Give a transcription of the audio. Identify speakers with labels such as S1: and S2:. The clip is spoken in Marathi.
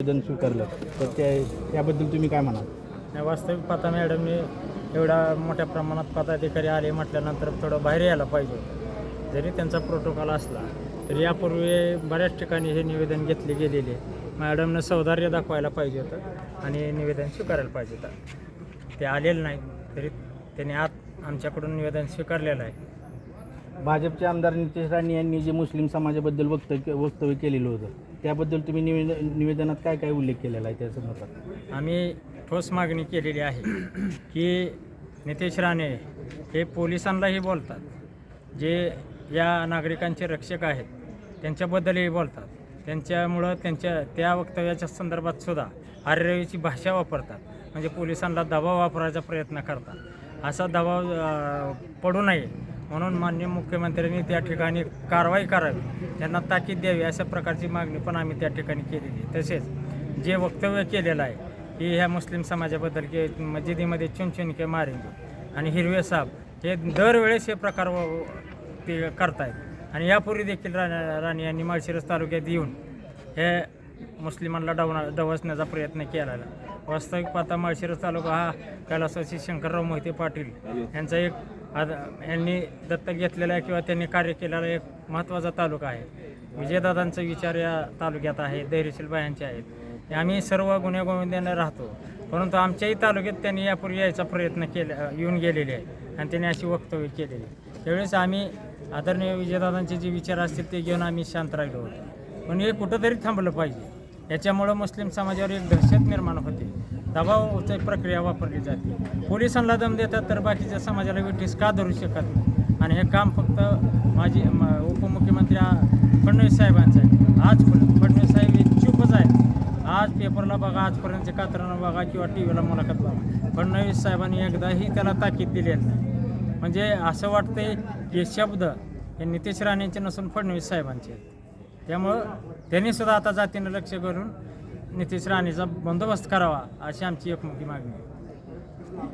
S1: निवेदन स्वीकारलं. तर त्या त्याबद्दल तुम्ही काय म्हणाल?
S2: नाही वास्तविक पाहता मॅडमने एवढा मोठ्या प्रमाणात पदाधिकारी आले म्हटल्यानंतर थोडं बाहेर यायला पाहिजे होतं. जरी त्यांचा प्रोटोकॉल असला तरी यापूर्वी बऱ्याच ठिकाणी हे निवेदन घेतले गेलेले. मॅडमनं सौदार्य दाखवायला पाहिजे होतं आणि निवेदन स्वीकारायला पाहिजे होतं. ते आलेलं नाही तरी त्यांनी आत आमच्याकडून निवेदन स्वीकारलेलं आहे.
S1: भाजपचे आमदार नितेश राणे यांनी जे मुस्लिम समाजाबद्दल वक्तव्य वक्तव्य केलेलं होतं त्याबद्दल तुम्ही निवेदन निवेदनात काय काय उल्लेख केलेला आहे त्या संदर्भात
S2: आम्ही ठोस मागणी केलेली आहे की नितेश राणे हे पोलिसांनाही बोलतात. जे या नागरिकांचे रक्षक आहेत त्यांच्याबद्दलही बोलतात. त्यांच्यामुळं त्यांच्या त्या वक्तव्याच्या संदर्भात सुद्धा आर्यची भाषा वापरतात. म्हणजे पोलिसांना दबाव वापरायचा प्रयत्न करतात. असा दबाव पडू नये म्हणून माननीय मुख्यमंत्र्यांनी त्या ठिकाणी कारवाई करावी. त्यांना ताकीद द्यावी अशा प्रकारची मागणी पण आम्ही त्या ठिकाणी केलेली तसेच जे वक्तव्य केलेलं आहे की ह्या मुस्लिम समाजाबद्दल की मस्जिदीमध्ये चुनचुनके मारेंगे आणि हिरवे साप हे दरवेळेस हे प्रकार व- ते करतायत. आणि यापूर्वी देखील राणे राणे यांनी माळशिरस तालुक्यात येऊन हे मुस्लिमांना डावना डवसण्याचा प्रयत्न केला. वास्तविक पाहता माळशिरस तालुका हा कैलासवासी शंकरराव मोहिते पाटील यांचा एक आद यांनी दत्तक घेतलेला आहे किंवा त्यांनी कार्य केलेला एक महत्त्वाचा तालुका आहे. विजयदादांचा विचार या तालुक्यात आहे धैर्यशील बायांचे आहेत. आम्ही सर्व गुन्हेगोविंदाने राहतो. परंतु आमच्याही तालुक्यात त्यांनी यापूर्वी यायचा प्रयत्न केला येऊन गेलेले आहे आणि त्यांनी अशी वक्तव्य केलेली त्यावेळेस आम्ही आदरणीय विजयदादांचे जे विचार असतील ते घेऊन आम्ही शांत राहिलो होतो. पण हे कुठंतरी थांबलं पाहिजे. याच्यामुळं मुस्लिम समाजावर एक दहशत निर्माण होते. दबाव प्रक्रिया वापरली जाते. पोलिसांना दम देतात तर बाकीच्या समाजाला विठीस का धरू शकत नाही? आणि हे काम फक्त माझी म- उपमुख्यमंत्री फडणवीस साहेबांचं आहे. आज पण फडणवीस साहेब हे चूपच आहे आज पेपरला बघा आजपर्यंतच्या कात्रानं बघा किंवा टी व्हीला मुलाखत बघा. फडणवीस साहेबांनी एकदाही त्याला ताकीद दिलेली नाही. म्हणजे असं वाटतंय की शब्द हे नितेश राणेंचे नसून फडणवीस साहेबांचे आहेत. त्यामुळं त्यांनीसुद्धा आता जातीनं लक्ष करून नितेश राणेचा बंदोबस्त करावा अशी आमची एकमुखी मागणी आहे.